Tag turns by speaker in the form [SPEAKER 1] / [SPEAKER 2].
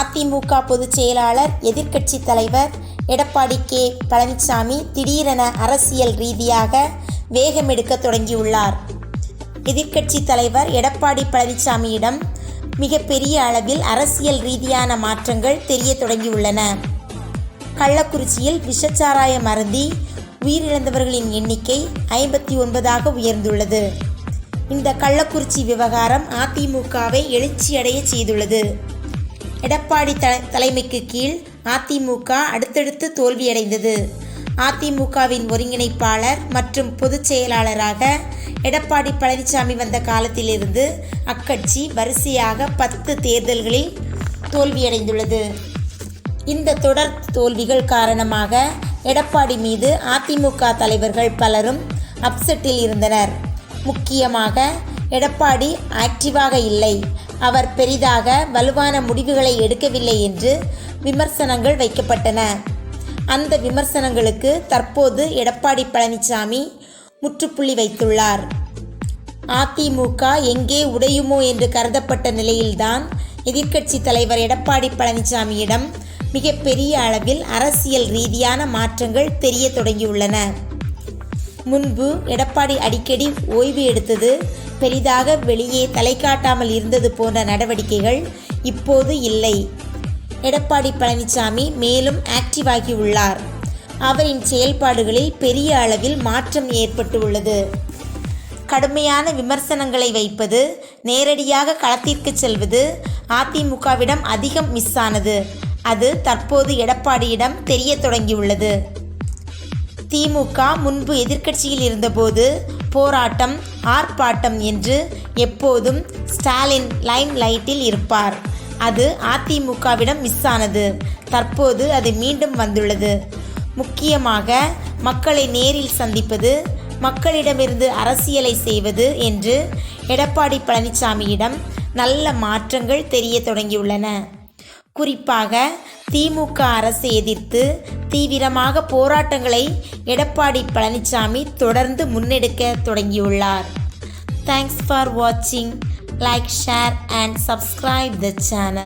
[SPEAKER 1] அதிமுக பொதுச் செயலாளர் எதிர்க்கட்சி தலைவர் எடப்பாடி கே. பழனிசாமி திடீரென அரசியல் ரீதியாக வேகமெடுக்க தொடங்கியுள்ளார். எதிர்க்கட்சி தலைவர் எடப்பாடி பழனிசாமியிடம் மிகப்பெரிய அளவில் அரசியல் ரீதியான மாற்றங்கள் தெரிய தொடங்கியுள்ளன. கள்ளக்குறிச்சியில் விஷச்சாராயம் அருந்தி உயிரிழந்தவர்களின் எண்ணிக்கை ஐம்பத்தி ஒன்பதாக உயர்ந்துள்ளது. இந்த கள்ளக்குறிச்சி விவகாரம் அதிமுகவை எழுச்சியடைய செய்துள்ளது. எடப்பாடி த தலைமைக்கு கீழ் அதிமுக அடுத்தடுத்து தோல்வியடைந்தது. அதிமுகவின் ஒருங்கிணைப்பாளர் மற்றும் பொதுச் செயலாளராக எடப்பாடி பழனிசாமி வந்த காலத்திலிருந்து அக்கட்சி வரிசையாக பத்து தேர்தல்களில் தோல்வியடைந்துள்ளது. இந்த தொடர் தோல்விகள் காரணமாக எடப்பாடி மீது அதிமுக தலைவர்கள் பலரும் அப்செட்டில் இருந்தனர். முக்கியமாக எடப்பாடி ஆக்டிவாக இல்லை. அவர் பெரிதாக வலுவான முடிவுகளை எடுக்கவில்லை என்று விமர்சனங்கள் வைக்கப்பட்டன. அந்த விமர்சனங்களுக்கு தற்போது எடப்பாடி பழனிசாமி முற்றுப்புள்ளி வைத்துள்ளார். அதிமுக எங்கே உடையுமோ என்று கருதப்பட்ட நிலையில்தான் எதிர்க்கட்சி தலைவர் எடப்பாடி பழனிசாமியிடம் மிகப்பெரிய அளவில் அரசியல் ரீதியான மாற்றங்கள் தெரிய தொடங்கியுள்ளன. முன்பு எடப்பாடி அடிக்கடி ஓய்வு எடுத்தது பெரிதாக வெளியே தலை காட்டாமல் இருந்தது போன்ற நடவடிக்கைகள் இப்போது இல்லை. எடப்பாடி பழனிசாமி மேலும் ஆக்டிவ் ஆகியுள்ளார் அவரின் செயல்பாடுகளில் பெரிய அளவில் மாற்றம் ஏற்பட்டு உள்ளது கடுமையான விமர்சனங்களை வைப்பது நேரடியாக களத்திற்கு செல்வது அதிமுகவிடம் அதிகம் மிஸ் ஆனது. அது தற்போது எடப்பாடியிடம் தெரிய தொடங்கியுள்ளது. திமுக முன்பு எதிர்க்கட்சியில் இருந்தபோது போராட்டம் ஆர்ப்பாட்டம் என்று எப்போதும் ஸ்டாலின் லைம் லைட்டில் இருப்பார். அது அதிமுகவிடம் மிஸ் ஆனது தற்போது அது மீண்டும் வந்துள்ளது. முக்கியமாக மக்களை நேரில் சந்திப்பது மக்களிடமிருந்து அரசியலை செய்வது என்று எடப்பாடி பழனிசாமியிடம் நல்ல மாற்றங்கள் தெரிய தொடங்கியுள்ளன. குறிப்பாக திமுக அரசை எதிர்த்து தீவிரமாக போராட்டங்களை எடப்பாடி பழனிசாமி தொடர்ந்து முன்னெடுக்க தொடங்கியுள்ளார். தேங்க்ஸ் ஃபார் வாட்சிங் like share and subscribe the channel